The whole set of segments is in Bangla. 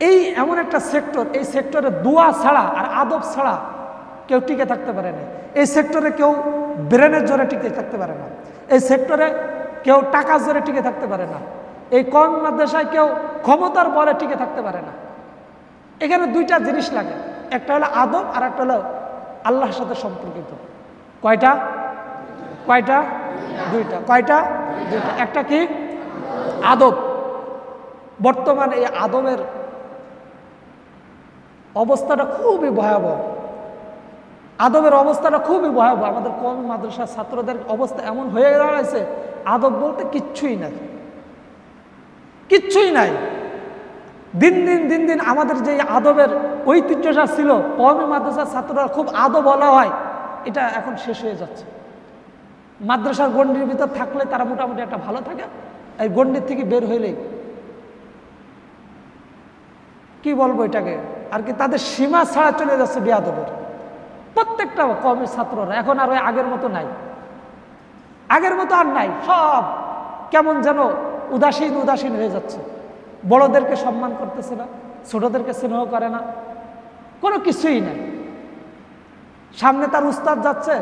এই এমন একটা সেক্টর এই সেক্টরে দোয়া ছাড়া আর আদব ছাড়া কেউ টিকে থাকতে পারে না। এই সেক্টরে কেউ ব্রেনের জোরে টিকে থাকতে পারে না। এই সেক্টরে কেউ টাকার জোরে টিকে থাকতে পারে না। এই কম মাদ্রাসায় কেউ ক্ষমতার বলে টিকে থাকতে পারে না। এখানে দুইটা জিনিস লাগে। একটা হলো আদব আর একটা হলো আল্লাহর সাথে সম্পর্কিত। কয়টা? কয়টা? দুইটা। কয়টা? দুইটা। একটা কি? আদব। বর্তমান এই আদবের অবস্থাটা খুবই ভয়াবহ। আদবের অবস্থাটা খুবই ভয়াবহ। আমাদের কম মাদ্রাসার ছাত্রদের অবস্থা এমন হয়ে দাঁড়াইছে, আদব বলতে কিচ্ছুই নাই। কিচ্ছুই নাই। দিন দিন দিন দিন আমাদের যে আদবের ঐতিহ্যটা ছিল, কমই মাদ্রাসার ছাত্ররা খুব আদব বলা হয়, এটা এখন শেষ হয়ে যাচ্ছে। মাদ্রাসার গণ্ডির ভিতর থাকলে তারা মোটামুটি একটা ভালো থাকে, এই গণ্ডির থেকে বের হইলেই। কি বলব এটাকে? আর কি তাদের সীমা ছাড়া চলে যাচ্ছে বেয়াদবের। প্রত্যেকটা কমের ছাত্ররা এখন আর ওই আগের মতো নাই। আগের মতো আর নাই, সব কেমন যেন উদাসীন উদাসীন হয়ে যাচ্ছে। বড়দেরকে সম্মান করতেছে না, ছোটদেরকে স্নেহ করে না, কোনো কিছুই নাই। সামনে তার উস্তাদ যাচ্ছে,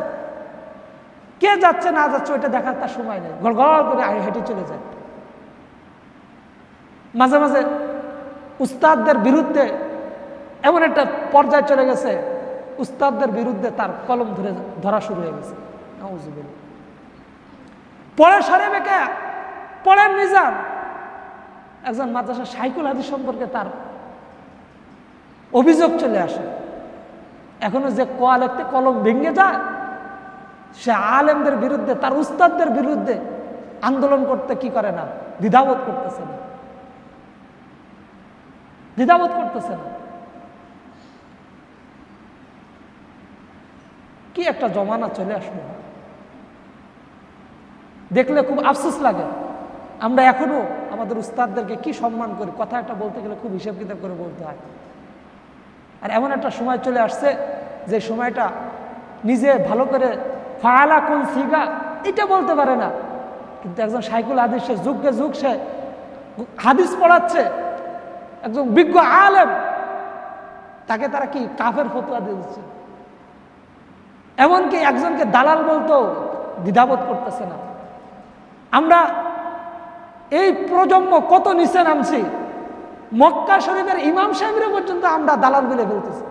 কে যাচ্ছে না যাচ্ছে ওইটা দেখার তার সময় নেই। গড় গড় করে হেঁটে চলে যায়। মাঝে মাঝে উস্তাদদের বিরুদ্ধে এমন একটা পর্যায়ে চলে গেছে, উস্তাদদের বিরুদ্ধে তার কলম ধরে ধরা শুরু হয়ে গেছে। পড়ে সরে বেঁকে পড়েন নিজাম, একজন মাদ্রাসা সাইকুল হাদিস সম্পর্কে তার অভিযোগ চলে আসে। এখনও যে কোয়া লিখতে কলম ভেঙে যায়, সে আলেমদের বিরুদ্ধে, তার উস্তাদদের বিরুদ্ধে আন্দোলন করতে কি করে না, দ্বিধাবোধ করতেছে না। দ্বিধাবোধ করতেছে না। কি একটা জমানা চলে আসলো। দেখলে খুব আফসোস লাগে। আমরা এখনও আমাদের উস্তাদদেরকে কি সম্মান করি, কথা একটা বলতে গেলে খুব হিসেব কিতাব করে বলতে হয়। আর এমন একটা সময় চলে আসছে, যে সময়টা নিজে ভালো করে ফায়ালা কোন সিগা এটা বলতে পারে না। কিন্তু একজন সাইকুল হাদিস সে যুগকে যুগ সে হাদিস পড়াচ্ছে একজন বিজ্ঞ আলেম, তাকে তারা কি কাফের ফতুয়া দিচ্ছে? এমনকি একজনকে দালাল বলতো দ্বিধাবোধ করতেছে না। আমরা এই প্রজন্ম কত নিচে নামছি, মক্কা শরীফের ইমাম সাহেবের পর্যন্ত আমরা দালাল বলে ফেলতেছি।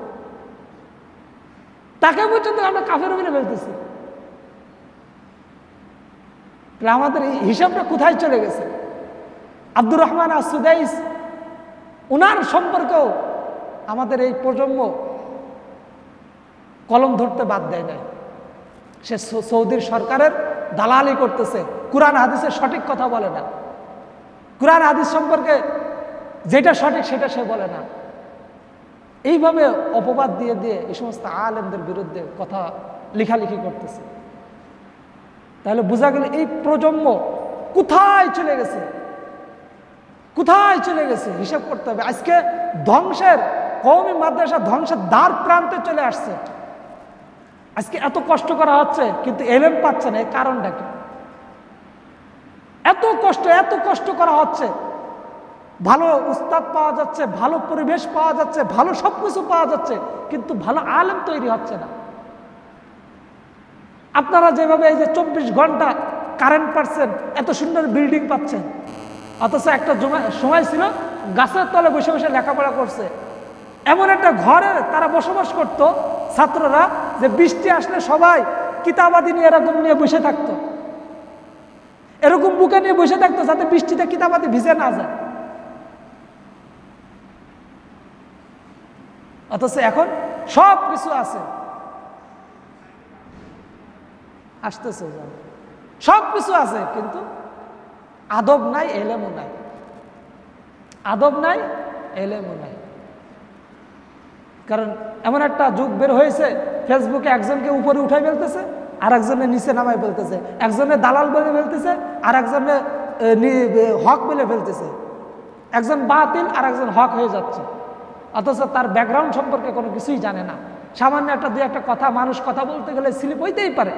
তাকে পর্যন্ত আমরা কাফের বলে ফেলতেছি। আমাদের হিসাবটা কোথায় চলে গেছে? আব্দুর রহমান আসুদাইস ওনার সম্পর্কেও আমাদের এই প্রজন্ম কলম ধরতে বাদ দেয় নাই। সে সৌদির সরকারের দালালি করতেছে, কোরআন হাদিসের সঠিক কথা বলে না। কোরআন হাদিস সম্পর্কে যেটা সঠিক সেটা সে বলে না। এইভাবে অপবাদ দিয়ে দিয়ে এই সমস্ত আলেমদের বিরুদ্ধে কথা লেখালেখি করতেছে। তাহলে বোঝা গেল এই প্রজন্ম কোথায় চলে গেছে? কোথায় চলে গেছে? হিসাব করতে হবে। আজকে ধ্বংসের, কওমি মাদ্রাসা ধ্বংসের দ্বার প্রান্তে চলে আসছে। আজকে এত কষ্ট করা হচ্ছে, কিন্তু এলেম পাচ্ছে না। এই কারণটা কি? এত কষ্ট এত কষ্ট করা হচ্ছে। ভালো উস্তাদ পাওয়া যাচ্ছে, ভালো পরিবেশ পাওয়া যাচ্ছে, ভালো সব কিছু পাওয়া যাচ্ছে, কিন্তু ভালো আলেম তৈরি হচ্ছে না। আপনারা যেভাবে এই যে চব্বিশ ঘণ্টা কারেন্ট পাচ্ছেন, এত সুন্দর বিল্ডিং পাচ্ছেন। অথচ একটা সময় ছিল, গাছের তলে বসে বসে লেখাপড়া করছে। এমন একটা ঘরে তারা বসবাস করত ছাত্ররা যে বৃষ্টি আসলে সবাই কিতাবাদি নিয়ে এরকম নিয়ে বসে থাকতো। এরকম বুকে নিয়ে বসে থাকতো যাতে বৃষ্টিতে কিতাবাদি ভিজে না যায়। অথচ এখন সব কিছু আছে। আসতেছে সব কিছু আছে, কিন্তু আদব নাই, এলেমও নাই। আদব নাই, এলেমও নাই। কারণ এমন একটা যুগ বের হয়েছে ফেসবুকে একজনকে উপরে উঠাই ফেলতেছে আর একজনের নিচে নামাই ফেলতেছে। একজনের দালাল বলে ফেলতেছে আর একজনের হক বলে ফেলতেছে। একজন বাতিল আর একজন হক হয়ে যাচ্ছে। অথচ তার ব্যাকগ্রাউন্ড সম্পর্কে কোনো কিছুই জানে না। সামান্য একটা দুই একটা কথা, মানুষ কথা বলতে গেলে স্লিপ হইতেই পারে।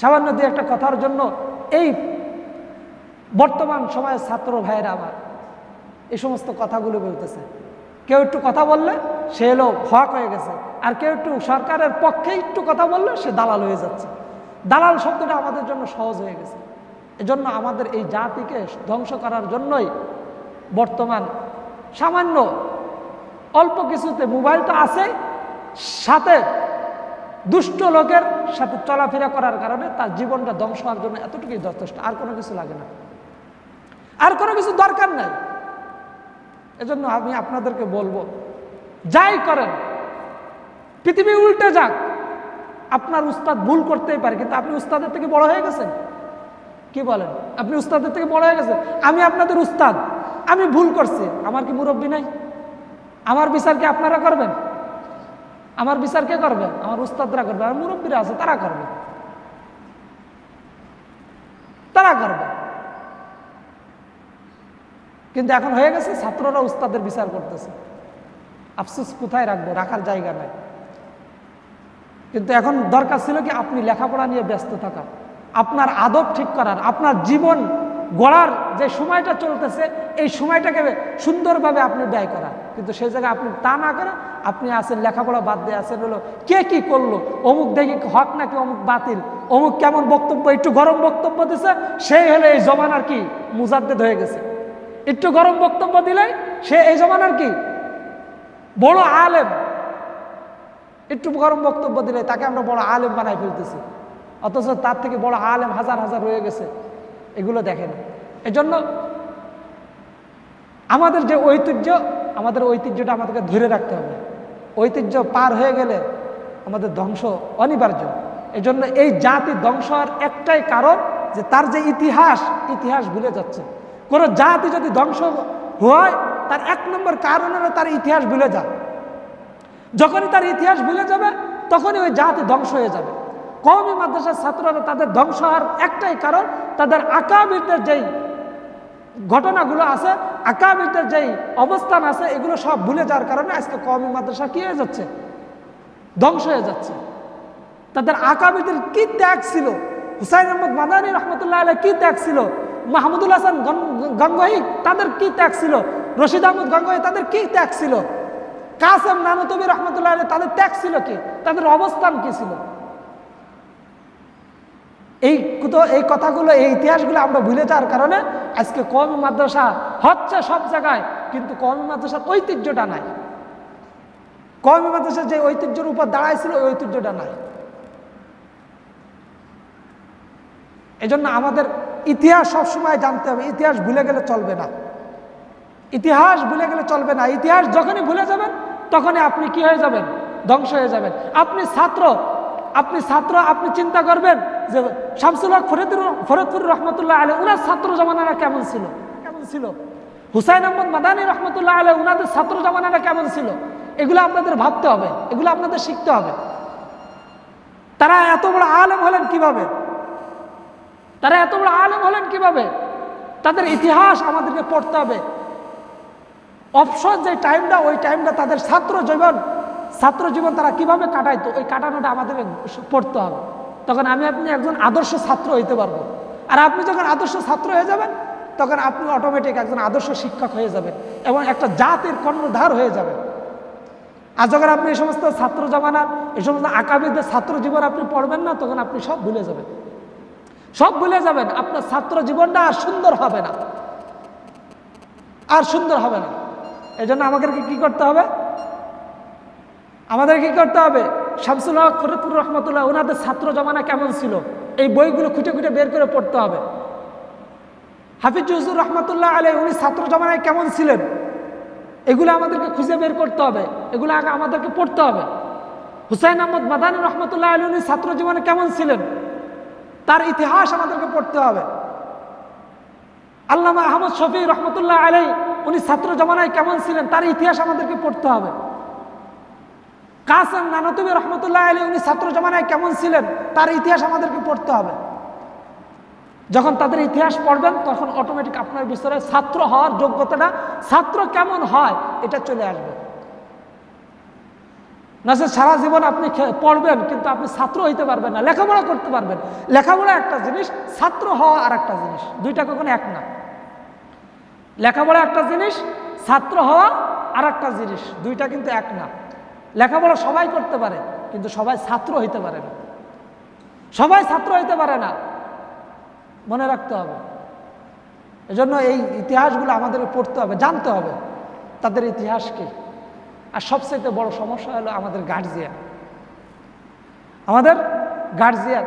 সামান্য দুই একটা কথার জন্য এই বর্তমান সময়ের ছাত্র ভাইয়েরা আমার, এই সমস্ত কথাগুলো বলতেছে। কেউ একটু কথা বললে সে এলো হক হয়ে গেছে। আর কেউ একটু সরকারের পক্ষে একটু কথা বললে সে দালাল হয়ে যাচ্ছে। দালাল শব্দটা আমাদের জন্য সহজ হয়ে গেছে। এজন্য আমাদের এই জাতিকে ধ্বংস করার জন্যই বর্তমান সামান্য অল্প কিছুতে মোবাইল তো আছে, সাথে দুষ্ট লোকের সাথে চলাফেরা করার কারণে তার জীবনটা ধ্বংস হওয়ার জন্য এতটুকুই যথেষ্ট। আর কোনো কিছু লাগে না। আর কোনো কিছু দরকার নাই। এজন্য আমি আপনাদেরকে বলব, যাই করেন, পৃথিবী উল্টে যাক। আপনার উস্তাদ ভুল করতেই পারে, কিন্তু আপনি উস্তাদের থেকে বড় হয়ে গেছেন। কি বলেন? আপনি উস্তাদের থেকে বড় হয়ে গেছেন। আমি আপনাদের উস্তাদ, আমি ভুল করছি। আমার কি মুরব্বী নাই? আমার বিচার কি আপনারা করবেন? আমার বিচার কে করবে? আমার উস্তাদরা করবে, আমার মুরব্বীরা আছে, তারা করবে তারা করবে কিন্তু এখন হয়ে গেছে, ছাত্ররা উস্তাদের বিচার করতেছে। আফসোস কোথায় রাখব? রাখার জায়গা নাই। কিন্তু এখন দরকার ছিল কি আপনি লেখাপড়া নিয়ে ব্যস্ত থাকা আপনার আদব ঠিক করার, আপনার জীবন গড়ার যে সময়টা চলতেছে, এই সময়টাকে সুন্দরভাবে আপনি ব্যয় করা কিন্তু সেই জায়গায় আপনি তা না করে আপনি আছেন, লেখাপড়া বাদ দিয়ে আছেন হলো, কে কি করল? অমুক দেখি হক নাকি অমুক বাতিল? অমুক কেমন বক্তব্য, একটু গরম বক্তব্য দিছে, সেই হলো এই জমানার কি? মুজাদ্দেদ হয়ে গেছে। একটু গরম বক্তব্য দিলে সে এই জমানার কি? বড় আলেম। একটু গরম বক্তব্য দিলে তাকে আমরা বড় আলেম বানাই ফেলতেছি। অথচ তার থেকে বড় আলেম হাজার হাজার হয়ে গেছে। এগুলো দেখেন এজন্য আমাদের যে ঐতিহ্য, আমাদের ঐতিহ্যটা আমাদেরকে ধরে রাখতে হবে। ঐতিহ্য পার হয়ে গেলে আমাদের ধ্বংস অনিবার্য। এজন্য এই জাতি ধ্বংস হওয়ার একটাই কারণ যে তার যে ইতিহাস ইতিহাস ভুলে যাচ্ছে। কোনো জাতি যদি ধ্বংস হয়, তার এক নম্বর কারণ হলো তার ইতিহাস ভুলে যায় যখনই তার ইতিহাস ভুলে যাবে, তখনই ওই জাতি ধ্বংস হয়ে যাবে। কওমি মাদ্রাসার ছাত্ররা তাদের ধ্বংস হওয়ার একটাই কারণ, তাদের আকাবিরদের যেই ঘটনাগুলো আছে, আকাবিরদের যেই অবস্থান আছে, এগুলো সব ভুলে যাওয়ার কারণে আজকে কওমি মাদ্রাসা কি হয়ে যাচ্ছে? ধ্বংস হয়ে যাচ্ছে। তাদের আকাবিদের কি ত্যাগ ছিল? হুসাইন আহমদ মাদানী রহমতুল্লাহ আলহ কি ত্যাগ ছিল? মাহমুদুল হাসান গঙ্গোহী, তাদের কি ত্যাগ ছিল? রশিদ আহমদ গঙ্গোহী, তাদের কি ত্যাগ ছিল? কাসেম নানতবী রহমতুল্লাহ তাদের ত্যাগ ছিল কি? তাদের অবস্থান কি ছিল? এই তো এই কথাগুলো, এই ইতিহাসগুলো আমরা ভুলে যাওয়ার কারণে আজকে কম মাদ্রাসা হচ্ছে সব জায়গায়, কিন্তু কম মাদ্রাসার ঐতিহ্যটা নাই। কম মাদ্রাসার যে ঐতিহ্যের উপর দাঁড়াইছিল ওই ঐতিহ্যটা নাই। এজন্য আমাদের ইতিহাস সবসময় জানতে হবে, ইতিহাস ভুলে গেলে চলবে না। ইতিহাস ভুলে গেলে চলবে না। ইতিহাস যখনই ভুলে যাবেন, তখনই আপনি কি হয়ে যাবেন? ধ্বংস হয়ে যাবেন। আপনি ছাত্র আপনি ছাত্র, আপনি চিন্তা করবেন যে শামসুল হক ফরিদুর, ফরিদপুর রহমতুল্লাহ আলী উনার ছাত্র জমানারা কেমন ছিল? কেমন ছিল? হুসাইন আহমদ মাদানী রহমতুল্লাহ আলী উনাদের ছাত্র জমানারা কেমন ছিল? এগুলো আপনাদের ভাবতে হবে, এগুলো আপনাদের শিখতে হবে। তারা এত বড় আলেম হলেন কীভাবে? তারা এত বড় আলেম হলেন কীভাবে? তাদের ইতিহাস আমাদেরকে পড়তে হবে। অবসর যে টাইমটা ওই টাইমটা তাদের ছাত্র জীবন। ছাত্র জীবন তারা কীভাবে কাটাইতো, ওই কাটানোটা আমাদের পড়তে হবে। তখন আমি আপনি একজন আদর্শ ছাত্র হইতে পারব। আর আপনি যখন আদর্শ ছাত্র হয়ে যাবেন, তখন আপনি অটোমেটিক একজন আদর্শ শিক্ষক হয়ে যাবেন এবং একটা জাতির কর্ণধার হয়ে যাবেন। আর যখন আপনি এই সমস্ত ছাত্র জমানার এই সমস্ত আকাবিদের ছাত্র জীবন আপনি পড়বেন না, তখন আপনি সব ভুলে যাবেন। সব ভুলে যাবেন, আপনার ছাত্র জীবনটা আর সুন্দর হবে না। আর সুন্দর হবে না। এই জন্য আমাদেরকে কি করতে হবে? আমাদের কি করতে হবে? শামসুল হক ফরিদপুর রহমতুল্লাহ, ওনাদের ছাত্র জমানা কেমন ছিল? এই বইগুলো খুঁটে খুঁটে বের করে পড়তে হবে। হাফিজ জুজুর রহমতুল্লাহ আলী উনি ছাত্র জমানায় কেমন ছিলেন? এগুলো আমাদেরকে খুঁজে বের করতে হবে। এগুলো আগে আমাদেরকে পড়তে হবে। হুসাইন আহমদ মাদানী রহমতুল্লাহ আলী উনি ছাত্র জীবনে কেমন ছিলেন? তার ইতিহাস আমাদেরকে পড়তে হবে। আল্লামা আহমদ শফি রহমতুল্লাহ আলাই উনি ছাত্র জমানায় কেমন ছিলেন, তার ইতিহাস আমাদেরকে পড়তে হবে। কাসেম নানতুবি রহমতুল্লাহ আলী উনি ছাত্র জমানায় কেমন ছিলেন, তার ইতিহাস আমাদেরকে পড়তে হবে। যখন তাদের ইতিহাস পড়বেন, তখন অটোমেটিক আপনার বিষয়ে ছাত্র হওয়ার যোগ্যতাটা, ছাত্র কেমন হয়, এটা চলে আসবে। না সারা জীবন আপনি পড়বেন, কিন্তু আপনি ছাত্র হইতে পারবেন না, লেখাপড়া করতে পারবেন। লেখাপড়া একটা জিনিস, ছাত্র হওয়া আর একটা জিনিস, দুইটা কখনো এক না। লেখাপড়া একটা জিনিস, ছাত্র হওয়া আর একটা জিনিস, দুইটা কিন্তু এক না। লেখাপড়া সবাই করতে পারে, কিন্তু সবাই ছাত্র হইতে পারে না। সবাই ছাত্র হইতে পারে না। মনে রাখতে হবে। এজন্য এই ইতিহাসগুলো আমাদের পড়তে হবে, জানতে হবে, তাদের ইতিহাস কি? আর সবচেয়ে বড় সমস্যা হলো আমাদের গার্জিয়ান আমাদের গার্জিয়ান